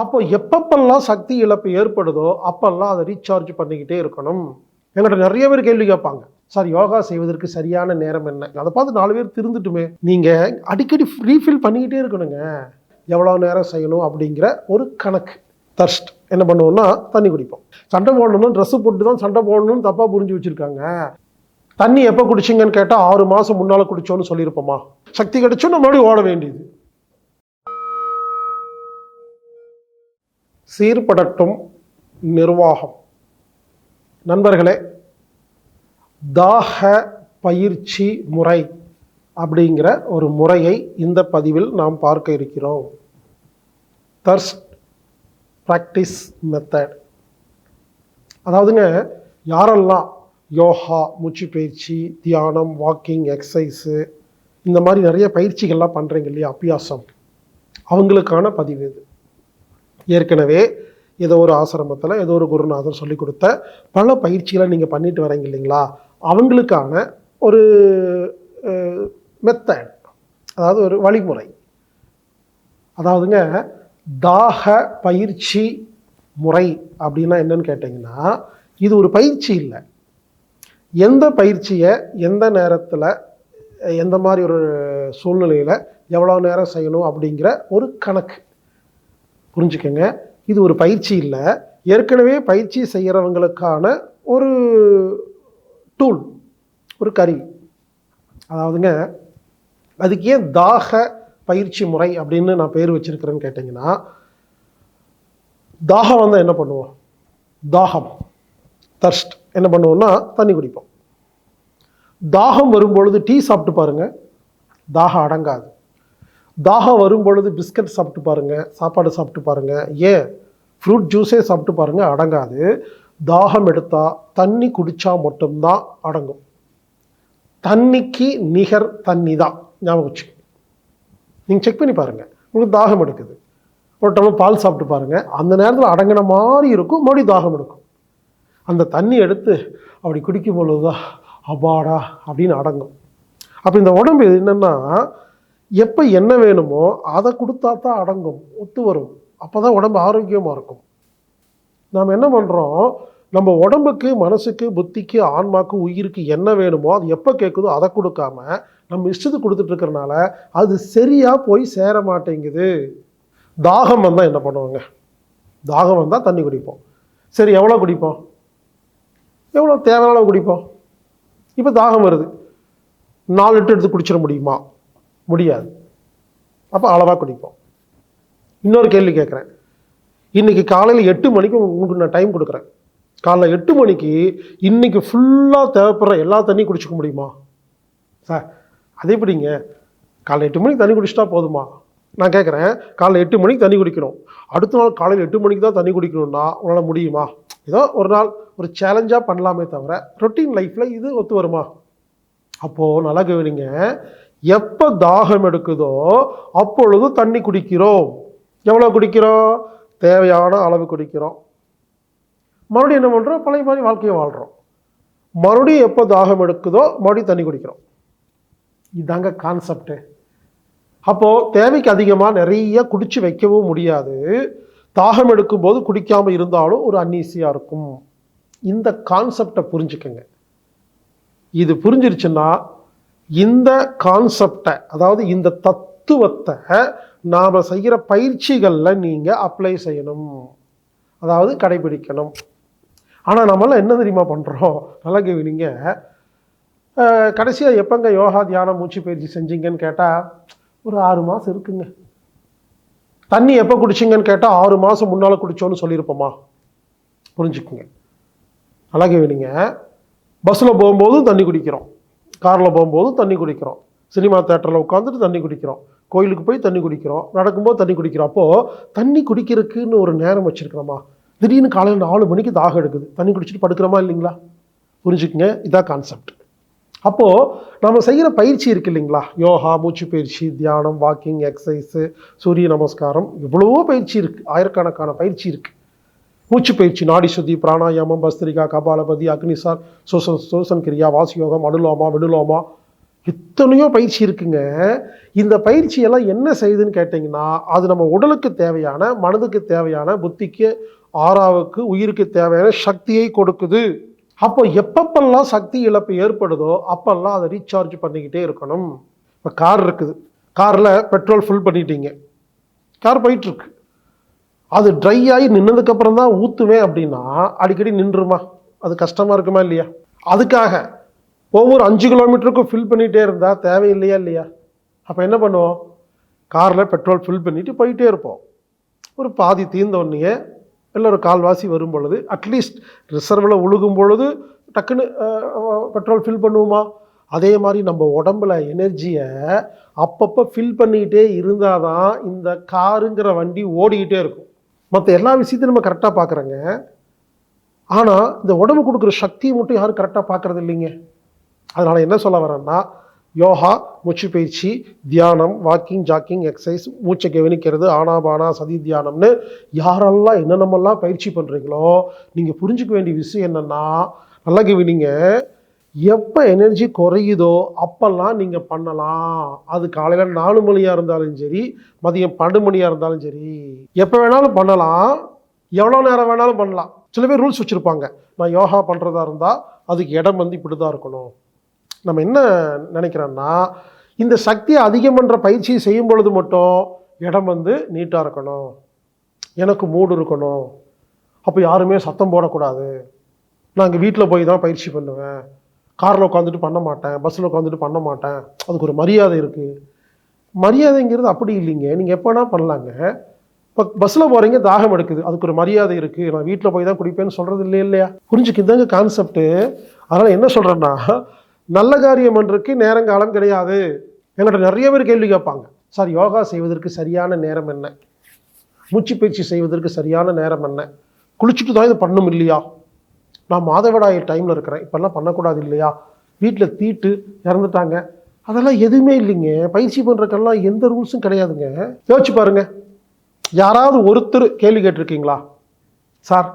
அப்போ எப்பப்பெல்லாம் சக்தி இழப்பு ஏற்படுதோ அப்பெல்லாம் அதை ரீசார்ஜ் பண்ணிக்கிட்டே இருக்கணும். எங்கள்கிட்ட நிறைய பேர் கேள்வி கேட்பாங்க. சார் யோகா செய்வதற்கு சரியான நேரம் என்ன? அதை பார்த்து நாலு பேர் திருந்துட்டுமே நீங்கள் அடிக்கடி ரீஃபில் பண்ணிக்கிட்டே இருக்கணுங்க. எவ்வளோ நேரம் செய்யணும்? அப்படிங்கிற ஒரு கணக்கு. தர்ஸ்ட் என்ன பண்ணுவோம்னா தண்ணி குடிப்போம். சண்டை போடணும்னு ட்ரெஸ்ஸு போட்டு தான் சண்டை போடணும்னு தப்பாக புரிஞ்சு வச்சுருக்காங்க. தண்ணி எப்போ குடிச்சிங்கன்னு கேட்டால் ஆறு மாதம் முன்னால் குடிச்சோன்னு சொல்லியிருப்போமா? சக்தி கிடைச்சோம் நம்ம மறுபடியும் ஓட வேண்டியது. சீர்படட்டும் நிர்வாகம். நண்பர்களே தாக பயிற்சி முறை அப்படிங்கிற ஒரு முறையை இந்த பதிவில் நாம் பார்க்க இருக்கிறோம். தர்ஸ்ட் ப்ராக்டிஸ் மெத்தட் அதாவதுங்க யாரெல்லாம் யோகா மூச்சு பயிற்சி தியானம் வாக்கிங் எக்ஸசைஸு இந்த மாதிரி நிறைய பயிற்சிகள்லாம் பண்ணுறீங்க இல்லையா அபியாசம் அவங்களுக்கான பதிவு இது. ஏற்கனவே ஏதோ ஒரு ஆசிரமத்தில் ஏதோ ஒரு குருநாதர் சொல்லி கொடுத்த பல பயிற்சிகளை நீங்கள் பண்ணிட்டு வரீங்க இல்லைங்களா? அவங்களுக்கான ஒரு மெத்தட் அதாவது ஒரு வழிமுறை. அதாவதுங்க தாக பயிற்சி முறை அப்படின்னா என்னன்னு கேட்டிங்கன்னா இது ஒரு பயிற்சி இல்லை. எந்த பயிற்சியை எந்த நேரத்தில் எந்த மாதிரி ஒரு சூழ்நிலையில் எவ்வளோ நேரம் செய்யணும் அப்படிங்கிற ஒரு கணக்கு. புரிஞ்சுக்கோங்க. இது ஒரு பயிற்சி இல்லை. ஏற்கனவே பயிற்சி செய்கிறவங்களுக்கான ஒரு டூல் ஒரு கருவி. அதாவதுங்க அதுக்கு ஏன் தாக பயிற்சி முறை அப்படின்னு நான் பேர் வச்சிருக்கிறேன்னு கேட்டிங்கன்னா தாகம் வந்தால் என்ன பண்ணுவோம்? தாகம் தர்ஸ்ட் என்ன பண்ணுவோம்னா தண்ணி குடிப்போம். தாகம் வரும்பொழுது டீ சாப்பிட்டு பாருங்கள் தாகம் அடங்காது. தாகம் வரும் பொழுது பிஸ்கட் சாப்பிட்டு பாருங்க சாப்பாடு சாப்பிட்டு பாருங்க. ஏன்? ஃப்ரூட் ஜூஸே சாப்பிட்டு பாருங்க அடங்காது. தாகம் எடுத்தால் தண்ணி குடிச்சா மட்டும்தான் அடங்கும். தண்ணிக்கு நிகர் தண்ணி தான். ஞாபகம் வச்சு நீங்கள் செக் பண்ணி பாருங்க. உங்களுக்கு தாகம் எடுக்குது. ஒரு டம்ளர் பால் சாப்பிட்டு பாருங்க. அந்த நேரத்தில் அடங்கின மாதிரி இருக்கும் மறுபடியும் தாகம் எடுக்கும். அந்த தண்ணி எடுத்து அப்படி குடிக்கும் பொழுதுதான் அபாடா அப்படின்னு அடங்கும். அப்போ இந்த உடம்பு என்னென்னா எப்போ என்ன வேணுமோ அதை கொடுத்தா தான் அடங்கும் ஒத்து வரும். அப்போ தான் உடம்பு ஆரோக்கியமாக இருக்கும். நாம் என்ன பண்ணுறோம் நம்ம உடம்புக்கு மனசுக்கு புத்திக்கு ஆன்மாக்கு உயிருக்கு என்ன வேணுமோ அது எப்போ கேட்குதோ அதை கொடுக்காம நம்ம இஷ்டத்துக்கு கொடுத்துட்ருக்கறனால அது சரியாக போய் சேர மாட்டேங்குது. தாகம் வந்தால் என்ன பண்ணுவாங்க? தாகம் வந்தால் தண்ணி குடிப்போம். சரி எவ்வளோ குடிப்போம்? எவ்வளோ தேவையான அளவு குடிப்போம்? இப்போ தாகம் வருது. நாலு லிட்டர் எடுத்து குடிச்சிட முடியுமா? முடியாது. அப்போ அளவாக குடிப்போம். இன்னொரு கேள்வி கேட்குறேன். இன்றைக்கி காலையில் எட்டு மணிக்கு உங்களுக்கு நான் டைம் கொடுக்குறேன். காலைல எட்டு மணிக்கு இன்றைக்கி ஃபுல்லாக தேவைப்படுற எல்லா தண்ணியும் குடிச்சிக்க முடியுமா? சார் அது எப்படிங்க? காலைல எட்டு மணிக்கு தண்ணி குடிச்சிட்டா போதுமா? நான் கேட்குறேன் காலைல எட்டு மணிக்கு தண்ணி குடிக்கணும். அடுத்த நாள் காலையில் எட்டு மணிக்கு தான் தண்ணி குடிக்கணும்னா உங்களால் முடியுமா? ஏதோ ஒரு நாள் ஒரு சேலஞ்சாக பண்ணலாமே தவிர ரொட்டீன் லைஃப்பில் இது ஒத்து வருமா? அப்போது நல்லா கவனிங்க எப்போ தாகம் எடுக்குதோ அப்பொழுது தண்ணி குடிக்கிறோம். எவ்வளோ குடிக்கிறோம்? தேவையான அளவு குடிக்கிறோம். மறுபடியும் என்ன பண்ணுறோம் பழைய மாதிரி வாழ்க்கையை வாழ்கிறோம் மறுபடியும் எப்போ தாகம் எடுக்குதோ மறுபடியும் தண்ணி குடிக்கிறோம். இதாங்க கான்செப்டு அப்போது தேவைக்கு அதிகமாக நிறைய குடித்து வைக்கவும் முடியாது. தாகம் எடுக்கும்போது குடிக்காமல் இருந்தாலும் ஒரு அன்னீசியாக இருக்கும். இந்த கான்செப்டை புரிஞ்சுக்கங்க. இது புரிஞ்சிருச்சுன்னா இந்த கான்செப்டை அதாவது இந்த தத்துவத்தை நாம் செய்கிற பயிற்சிகளில் நீங்கள் அப்ளை செய்யணும். அதாவது கடைபிடிக்கணும். ஆனால் நம்மளாம் என்ன தெரியுமா பண்ணுறோம் நல்லா கேவீங்க கடைசியாக எப்போங்க யோகா தியானம் மூச்சு பயிற்சி செஞ்சீங்கன்னு கேட்டால் ஒரு ஆறு மாதம் இருக்குங்க. தண்ணி எப்போ குடிச்சிங்கன்னு கேட்டால் ஆறு மாதம் முன்னால் குடித்தோன்னு சொல்லியிருப்போமா? புரிஞ்சுக்குங்க. நல்லா கேவீங்க பஸ்ஸில் போகும்போதும் தண்ணி குடிக்கிறோம். காரில் போகும்போதும் தண்ணி குடிக்கிறோம். சினிமா தேட்டரில் உட்காந்துட்டு தண்ணி குடிக்கிறோம். கோயிலுக்கு போய் தண்ணி குடிக்கிறோம். நடக்கும்போது தண்ணி குடிக்கிறோம். அப்போது தண்ணி குடிக்கிறதுக்குன்னு ஒரு நேரம் வச்சுருக்கிறோமா? திடீர்னு காலையில் நாலு மணிக்கு தாகம் எடுக்குது. தண்ணி குடிச்சிட்டு படுக்கிறோமா இல்லைங்களா? புரிஞ்சுக்குங்க. இதான் கான்செப்ட் அப்போது நம்ம செய்கிற பயிற்சி இருக்கு இல்லைங்களா? யோகா மூச்சு பயிற்சி தியானம் வாக்கிங் எக்ஸசைஸு சூரிய நமஸ்காரம். எவ்வளவோ பயிற்சி இருக்குது ஆயிரக்கணக்கான பயிற்சி இருக்குது மூச்சு பயிற்சி நாடி சுத்தி பிராணாயாமம் பஸ்திரிகா கபாலபதி அக்னிசார் சோசன் சோசன் கிரியா வாசியோகம் அனுலோமா விடுலோமா. எத்தனையோ பயிற்சி இருக்குங்க. இந்த பயிற்சியெல்லாம் என்ன செய்யுதுன்னு கேட்டிங்கன்னா அது நம்ம உடலுக்கு தேவையான மனதுக்கு தேவையான புத்திக்கு ஆறாவுக்கு உயிருக்கு தேவையான சக்தியை கொடுக்குது. அப்போ எப்பப்பெல்லாம் சக்தி இழப்பு ஏற்படுதோ அப்பெல்லாம் அதை ரீசார்ஜ் பண்ணிக்கிட்டே இருக்கணும். இப்போ கார் இருக்குது. காரில் பெட்ரோல் ஃபுல் பண்ணிட்டீங்க. கார் போயிட்டுருக்கு அது ட்ரை ஆகி நின்னதுக்கப்புறம் தான் ஊற்றுவேன் அப்படின்னா அடிக்கடி நின்றுமா அது கஷ்டமாக இருக்குமா இல்லையா? அதுக்காக ஒவ்வொரு அஞ்சு கிலோமீட்டருக்கும் ஃபில் பண்ணிகிட்டே இருந்தால் தேவையில்லையா இல்லையா? அப்போ என்ன பண்ணுவோம்? காரில் பெட்ரோல் ஃபில் பண்ணிவிட்டு போயிட்டே இருப்போம். ஒரு பாதி தீர்ந்த இல்லை ஒரு கால்வாசி வரும் பொழுது அட்லீஸ்ட் ரிசர்வில் உழுகும் பொழுது டக்குன்னு பெட்ரோல் ஃபில் பண்ணுவோமா? அதே மாதிரி நம்ம உடம்புல எனர்ஜியை அப்பப்போ ஃபில் பண்ணிக்கிட்டே இருந்தால் தான் இந்த காருங்கிற வண்டி ஓடிக்கிட்டே இருக்கும். மற்ற எல்லா விஷயத்தையும் நம்ம கரெக்டாக பார்க்குறோங்க ஆனால் இந்த உடம்பு கொடுக்குற சக்தியை மட்டும் யாரும் கரெக்டாக பார்க்குறது இல்லைங்க. அதனால் என்ன சொல்ல வரேன்னா யோகா மூச்சு பயிற்சி தியானம் வாக்கிங் ஜாக்கிங் எக்ஸசைஸ் மூச்சை கவனிக்கிறது ஆனாபானா சதி தியானம்னு யாரெல்லாம் என்னென்னமெல்லாம் பயிற்சி பண்ணுறீங்களோ நீங்கள் புரிஞ்சுக்க வேண்டிய விஷயம் என்னென்னா நல்லா கவனிங்க. எப்போ எனர்ஜி குறையுதோ அப்போல்லாம் நீங்கள் பண்ணலாம். அது காலையில் நாலு மணியாக இருந்தாலும் சரி மதியம் பன்னெண்டு மணியாக இருந்தாலும் சரி. எப்போ வேணாலும் பண்ணலாம். எவ்வளோ நேரம் வேணாலும் பண்ணலாம். சில பேர் ரூல்ஸ் வச்சுருப்பாங்க. நான் யோகா பண்ணுறதா இருந்தால் அதுக்கு இடம் வந்து இப்படி தான் இருக்கணும். நம்ம என்ன நினைக்கிறோன்னா இந்த சக்தியை அதிகம் பண்ணுற பயிற்சியை செய்யும் பொழுது மட்டும் இடம் வந்து நீட்டாக இருக்கணும். எனக்கு மூடு இருக்கணும். அப்போ யாருமே சத்தம் போடக்கூடாது. நான் இங்கே வீட்டில் போய் தான் பயிற்சி பண்ணுவேன். காரில் உட்காந்துட்டு பண்ண மாட்டேன் பஸ்ஸில் உட்காந்துட்டு பண்ண மாட்டேன். அதுக்கு ஒரு மரியாதை இருக்குது மரியாதைங்கிறது அப்படி இல்லைங்க. நீங்கள் எப்போனா பண்ணலாங்க. இப்போ பஸ்ஸில் போகிறீங்க தாகம் எடுக்குது. அதுக்கு ஒரு மரியாதை இருக்குது நான் வீட்டில் போய் தான் குடிப்பேன்னு சொல்கிறது இல்லையா இல்லையா? புரிஞ்சுக்கிதாங்க கான்செப்ட்டு அதனால் என்ன சொல்கிறேன்னா நல்ல காரியம் என்றுக்கு நேரங்காலம் கிடையாது. எங்கள்கிட்ட நிறைய பேர் கேள்வி கேட்பாங்க. சார் யோகா செய்வதற்கு சரியான நேரம் என்ன? மூச்சு பயிற்சி செய்வதற்கு சரியான நேரம் என்ன? குளிச்சுட்டு தான் இது பண்ணும் இல்லையா? நான் மாதவிடாய் டைமில் இருக்கிறேன். இப்போல்லாம் பண்ணக்கூடாது இல்லையா? வீட்டில் தீட்டு இறந்துட்டாங்க. அதெல்லாம் எதுவுமே இல்லைங்க. பயிற்சி பண்ணுறக்கெல்லாம் எந்த ரூல்ஸும் கிடையாதுங்க. யோசிச்சு பாருங்கள் யாராவது ஒருத்தர் கேள்வி கேட்டிருக்கீங்களா? சார்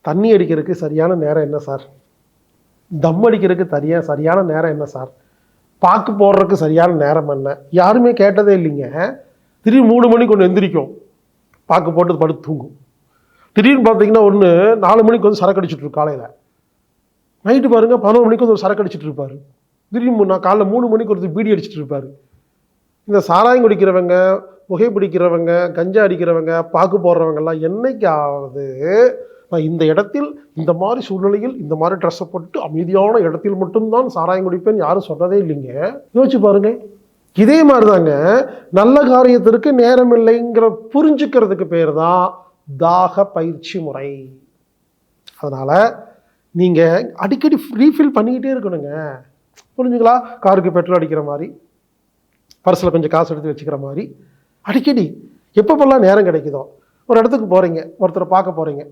தண்ணி அடிக்கிறதுக்கு சரியான நேரம் என்ன சார்? தம் அடிக்கிறதுக்கு சரியா சரியான நேரம் என்ன சார்? பாக்கு போடுறதுக்கு சரியான நேரம் என்ன? யாருமே கேட்டதே இல்லைங்க. திரும்பி மூணு மணிக்கு ஒன்று எந்திரிக்கும். பாக்கு போட்டு படுத்து தூங்கும். திடீர்னு பார்த்தீங்கன்னா ஒன்று நாலு மணிக்கு வந்து சரக்கு அடிச்சுட்டு இருக்கு காலையில். நைட்டு பாருங்கள் பதினொரு மணிக்கு வந்து ஒரு சரக்கு அடிச்சிட்டு இருப்பார். திடீர்னு நான் காலைல மூணு மணிக்கு ஒருத்தர் பீடி அடிச்சுட்டு இருப்பார். இந்த சாராயம் குடிக்கிறவங்க புகை பிடிக்கிறவங்க கஞ்சா அடிக்கிறவங்க பாக்கு போடுறவங்கெல்லாம் என்னைக்காவது நான் இந்த இடத்தில் இந்த மாதிரி சூழ்நிலையில் இந்த மாதிரி ட்ரெஸ்ஸை போட்டு அமைதியான இடத்தில் மட்டும்தான் சாராயம் குடிப்பேன் யாரும் சொன்னதே இல்லைங்க. யோசிச்சு பாருங்க. இதே மாதிரி தாங்க நல்ல காரியத்திற்கு நேரம் இல்லைங்கிற புரிஞ்சுக்கிறதுக்கு பேர் தான் தாக பயிற்சி முறை. அதனால் நீங்கள் அடிக்கடி ரீஃபில் பண்ணிக்கிட்டே இருக்கணுங்க. புரிஞ்சுங்களா? காருக்கு பெட்ரோல் அடிக்கிற மாதிரி பர்ஸில் கொஞ்சம் காசு எடுத்து வச்சுக்கிற மாதிரி. அடிக்கடி எப்பப்பெல்லாம் நேரம் கிடைக்குதோ ஒரு இடத்துக்கு போகிறீங்க ஒருத்தரை பார்க்க போகிறீங்க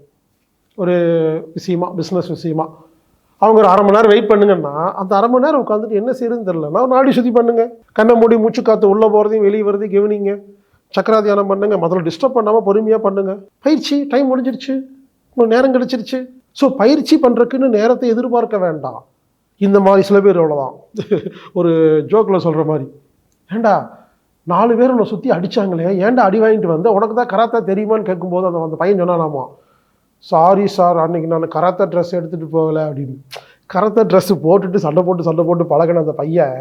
ஒரு விஷயமா பிஸ்னஸ் விஷயமா அவங்க ஒரு அரை மணி நேரம் வெயிட் பண்ணுங்கன்னா அந்த அரை மணி நேரம் உட்காந்துட்டு என்ன செய்யுதுன்னு தெரிலன்னா ஒரு நாடி சுற்றி பண்ணுங்க. கண்ணை மூடி மூச்சு காற்று உள்ளே போகிறதையும் வெளியே வரதையும் கவனிங்க. சக்கரா தியானம் பண்ணுங்கள் முதல்ல டிஸ்டர்ப் பண்ணாமல் பொறுமையாக பண்ணுங்க. பயிற்சி டைம் முடிஞ்சிருச்சு. உங்களுக்கு நேரம் கிடச்சிருச்சு. ஸோ பயிற்சி பண்ணுறதுக்குன்னு நேரத்தை எதிர்பார்க்க வேண்டாம். இந்த மாதிரி சில பேர் அவ்வளோதான் ஒரு ஜோக்கில் சொல்கிற மாதிரி. ஏண்டா நாலு பேர் உன்னை சுற்றி அடித்தாங்களே ஏன்டா அடி வாங்கிட்டு வந்த? உனக்கு தான் கராத்தா தெரியுமான்னு கேட்கும்போது அந்த அந்த பையன் சொன்னானாமா சாரி சார் அன்றைக்கி நான் கராத்தா ட்ரெஸ் எடுத்துகிட்டு போகல அப்படின்னு. கராத்தா ட்ரெஸ்ஸு போட்டுட்டு சண்டை போட்டு சண்டை போட்டு பழகின அந்த பையன்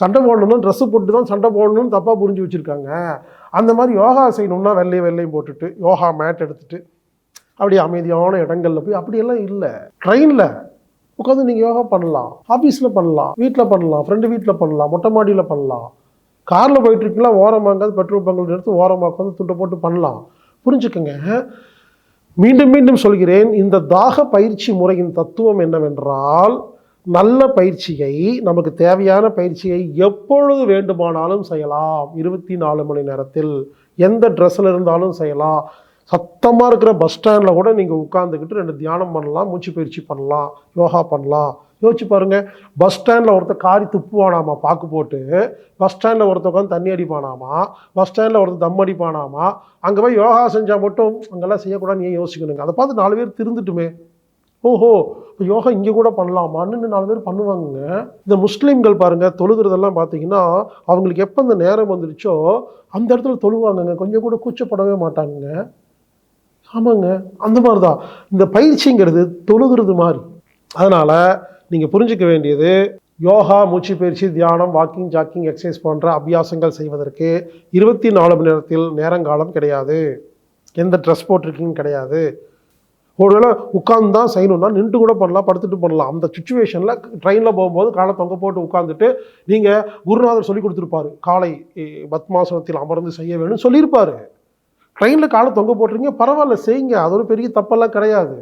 சண்டை போடணும்னு ட்ரெஸ்ஸு போட்டு தான் சண்டை போடணும்னு தப்பாக புரிஞ்சு வச்சுருக்காங்க. அந்த மாதிரி யோகா செய்யணும்னா வெள்ளையும் வெள்ளையும் போட்டுட்டு யோகா மேட் எடுத்துட்டு அப்படி அமைதியான இடங்கள்ல போய் அப்படியெல்லாம் இல்லை. ட்ரெயினில் உட்காந்து நீங்கள் யோகா பண்ணலாம். ஆஃபீஸில் பண்ணலாம். வீட்டில் பண்ணலாம். ஃப்ரெண்டு வீட்டில் பண்ணலாம். மொட்டை மாடியில் பண்ணலாம். காரில் போயிட்டு இருக்கீங்களா? ஓரமாங்காது பெட்ரோல் பங்கில் எடுத்து ஓரமாக உட்காந்து துண்டை போட்டு பண்ணலாம். புரிஞ்சுக்கோங்க. மீண்டும் மீண்டும் சொல்கிறேன் இந்த தாக பயிற்சி முறையின் தத்துவம் என்னவென்றால் நல்ல பயிற்சியை நமக்கு தேவையான பயிற்சியை எப்பொழுது வேண்டுமானாலும் செய்யலாம். இருபத்தி நாலு மணி நேரத்தில் எந்த ட்ரெஸ்ஸில் இருந்தாலும் செய்யலாம். சத்தமாக இருக்கிற பஸ் ஸ்டாண்டில் கூட நீங்கள் உட்காந்துக்கிட்டு ரெண்டு தியானம் பண்ணலாம் மூச்சு பயிற்சி பண்ணலாம் யோகா பண்ணலாம். யோசிச்சு பாருங்கள் பஸ் ஸ்டாண்டில் ஒருத்தர் காரி துப்புவானாமா பாக்கு போட்டு? பஸ் ஸ்டாண்டில் ஒருத்தர் உட்காந்து தண்ணி அடிப்பானாமா? பஸ் ஸ்டாண்டில் ஒருத்தர் தம் அடிப்பானாமா? அங்கே போய் யோகா செஞ்சால் மட்டும் அங்கெல்லாம் செய்யக்கூடாதுன்னு ஏன் யோசிக்கணுங்க? அதை பார்த்து நாலு பேர் திருந்துட்டுமே. ஓஹோ! யோகா இங்கே கூட பண்ணலாமான்னு நாலு பேர் பண்ணுவாங்க இந்த முஸ்லீம்கள் பாருங்கள் தொழுகிறதெல்லாம் பார்த்தீங்கன்னா அவங்களுக்கு எப்போ இந்த நேரம் வந்துருச்சோ அந்த இடத்துல தொழுவாங்கங்க. கொஞ்சம் கூட கூச்சப்படவே மாட்டாங்க ஆமாங்க. அந்த மாதிரி தான் இந்த பயிற்சிங்கிறது தொழுகிறது மாதிரி. அதனால் நீங்கள் புரிஞ்சுக்க வேண்டியது யோகா மூச்சு பயிற்சி தியானம் வாக்கிங் ஜாக்கிங் எக்ஸசைஸ் போன்ற அபியாசங்கள் செய்வதற்கு இருபத்தி நாலு மணி நேரத்தில் நேரங்காலம் கிடையாது. எந்த ட்ரெஸ் போட்டிருக்கீங்கன்னு கிடையாது. ஒருவேளை உட்காந்து தான் செய்யணும்னா நின்று கூட பண்ணலாம் படுத்துட்டு பண்ணலாம். அந்த சுச்சுவேஷனில் ட்ரெயினில் போகும்போது காலை தொங்க போட்டு உட்காந்துட்டு நீங்கள் குருநாதர் சொல்லி கொடுத்துருப்பாரு காலை பத்மாசனத்தில் அமர்ந்து செய்ய வேணும்னு சொல்லியிருப்பாரு. ட்ரெயினில் காலை தொங்க போட்டுறீங்க பரவாயில்ல செய்யுங்க. அது ஒரு பெரிய தப்பெல்லாம் கிடையாது.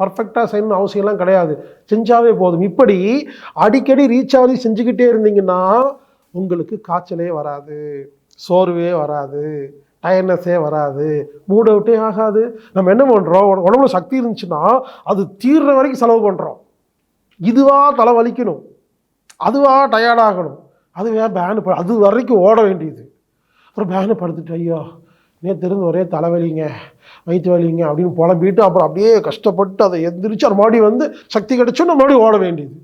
பர்ஃபெக்டாக செய்யணும்னு அவசியம்லாம் கிடையாது. செஞ்சாவே போதும். இப்படி அடிக்கடி ரீச் ஆகி செஞ்சுக்கிட்டே இருந்தீங்கன்னா உங்களுக்கு காய்ச்சலே வராது சோர்வே வராது. டயர்னஸே வராது மூட் அவுட்டே ஆகாது. நம்ம என்ன பண்ணுறோம் உடம்புல சக்தி இருந்துச்சுன்னா அது தீர்ற வரைக்கும் செலவு பண்ணுறோம் இதுவாக தலை வலிக்கணும். அதுவாக டயர்டாகணும் அதுவே பேனு ப- அது வரைக்கும் ஓட வேண்டியது. அப்புறம் பேனு படுத்துட்டு ஐயோ நேற்றுருந்து ஒரே தலைவலிங்க வயிற்று வலிங்க அப்படின்னு புலம்பிட்டு அப்புறம் அப்படியே கஷ்டப்பட்டு அதை எந்திரிச்சு அது மறுபடியும் வந்து சக்தி கிடச்சோன்னு மறுபடியும் ஓட வேண்டியது.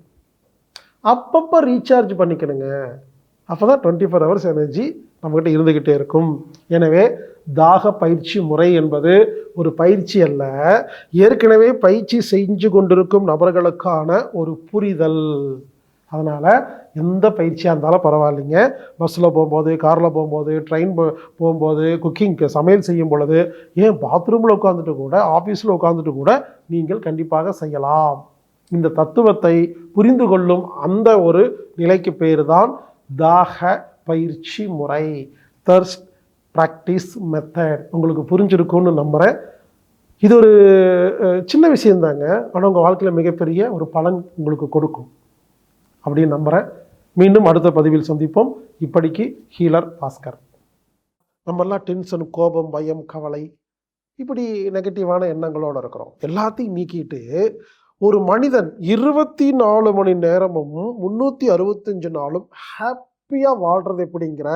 அப்பப்போ ரீசார்ஜ் பண்ணிக்கணுங்க. அப்போ தான் டுவெண்ட்டி ஃபோர் ஹவர்ஸ் எனர்ஜி நம்மக்கிட்ட இருந்துக்கிட்டே இருக்கும். எனவே தாக பயிற்சி முறை என்பது ஒரு பயிற்சி அல்ல. ஏற்கனவே பயிற்சி செஞ்சு கொண்டிருக்கும் நபர்களுக்கான ஒரு புரிதல். அதனால் எந்த பயிற்சியாக இருந்தாலும் பரவாயில்லைங்க. பஸ்ஸில் போகும்போது காரில் போகும்போது ட்ரெயின் போ போகும்போது குக்கிங்க்கு சமையல் செய்யும் பொழுது ஏன் பாத்ரூமில் உட்காந்துட்டு கூட ஆஃபீஸில் உட்காந்துட்டு கூட நீங்கள் கண்டிப்பாக செய்யலாம். இந்த தத்துவத்தை புரிந்து கொள்ளும் அந்த ஒரு நிலைக்கு பேர் தான் தாக பயிற்சி முறை தர்ஸ்ட் ப்ராக்டிஸ் மெத்தட் உங்களுக்கு புரிஞ்சிருக்கும்னு நம்புகிறேன் இது ஒரு சின்ன விஷயந்தாங்க. ஆனால் உங்கள் வாழ்க்கையில் மிகப்பெரிய ஒரு பலன் உங்களுக்கு கொடுக்கும். அப்படின்னு நம்புகிறேன் மீண்டும் அடுத்த பதிவில் சந்திப்போம். இப்படிக்கு ஹீலர் பாஸ்கர். நம்மெல்லாம் டென்ஷன் கோபம் பயம் கவலை இப்படி நெகட்டிவான எண்ணங்களோடு இருக்கிறோம். எல்லாத்தையும் நீக்கிட்டு ஒரு மனிதன் இருபத்தி நாலு மணி நேரமும் முந்நூற்றி அறுபத்தஞ்சு நாளும் ஹாப்பியாக வாழ்கிறது எப்படிங்கிற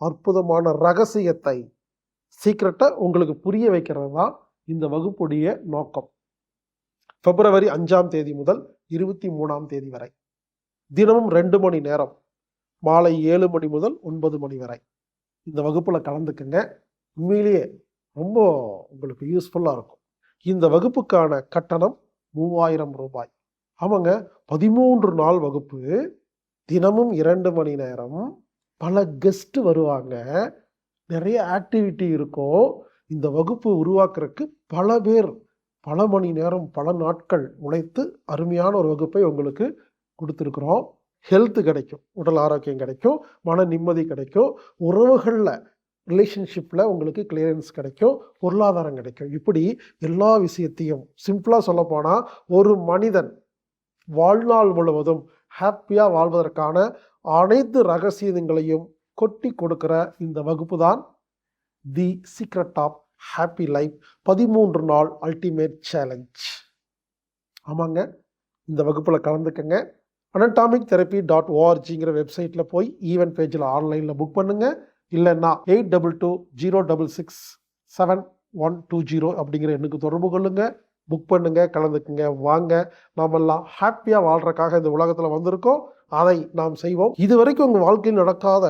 அற்புதமான ரகசியத்தை சீக்கிரட்டை உங்களுக்கு புரிய வைக்கிறது தான் இந்த வகுப்புடைய நோக்கம். பிப்ரவரி அஞ்சாம் தேதி முதல் இருபத்தி மூணாம் தேதி வரை. தினமும் ரெண்டு மணி நேரம் மாலை ஏழு மணி முதல் ஒன்பது மணி வரை. இந்த வகுப்பில் கலந்துக்குங்க. உண்மையிலேயே ரொம்ப உங்களுக்கு யூஸ்ஃபுல்லாக இருக்கும். இந்த வகுப்புக்கான கட்டணம் மூவாயிரம் ரூபாய். ஆமாங்க பதிமூன்று நாள் வகுப்பு தினமும் இரண்டு மணி நேரம் பல கெஸ்ட் வருவாங்க. நிறைய ஆக்டிவிட்டி இருக்கும். இந்த வகுப்பு உருவாக்குறதுக்கு பல பேர் பல மணி நேரம் பல நாட்கள் உழைத்து அருமையான ஒரு வகுப்பை உங்களுக்கு கொடுத்துருக்குறோம். ஹெல்த்து கிடைக்கும் உடல் ஆரோக்கியம் கிடைக்கும் மன நிம்மதி கிடைக்கும். உறவுகளில் ரிலேஷன்ஷிப்பில் உங்களுக்கு கிளியரன்ஸ் கிடைக்கும் பொருளாதாரம் கிடைக்கும். இப்படி எல்லா விஷயத்தையும் சிம்பிளாக சொல்லப்போனால் ஒரு மனிதன் வாழ்நாள் முழுவதும் ஹாப்பியாக வாழ்வதற்கான அனைத்து ரகசியங்களையும் கொட்டி கொடுக்கிற இந்த வகுப்பு தான் the secret of happy life பதிமூன்று நாள் அல்டிமேட் சேலஞ்ச் ஆமாங்க. இந்த வகுப்பில் கலந்துக்கங்க. அனட்டாமிக் தெரப்பி டாட் ஓஆர்ஜிங்கிற வெப்சைட்டில் போய் ஈவென்ட் பேஜில் ஆன்லைனில் புக் பண்ணுங்கள் இல்லைன்னா eight double two zero double six seven one two zero அப்படிங்கிற எண்ணுக்கு தொடர்பு கொள்ளுங்கள் புக் பண்ணுங்க கலந்துக்குங்க வாங்க. நாமெல்லாம் ஹாப்பியாக வாழ்றதுக்காக இந்த உலகத்தில் வந்திருக்கோம். அதை நாம் செய்வோம். இது வரைக்கும் உங்கள் வாழ்க்கையில் நடக்காத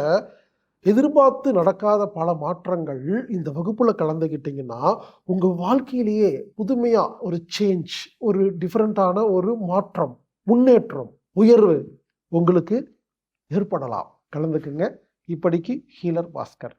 எதிர்பார்த்து நடக்காத பல மாற்றங்கள் இந்த வகுப்பில் கலந்துக்கிட்டிங்கன்னா உங்கள் வாழ்க்கையிலேயே புதுமையாக ஒரு சேஞ்ச் ஒரு டிஃப்ரெண்ட்டான ஒரு மாற்றம் முன்னேற்றம் உயர்வு உங்களுக்கு ஏற்படலாம். கலந்துக்குங்க. இப்படிக்கு ஹீலர் பாஸ்கர்.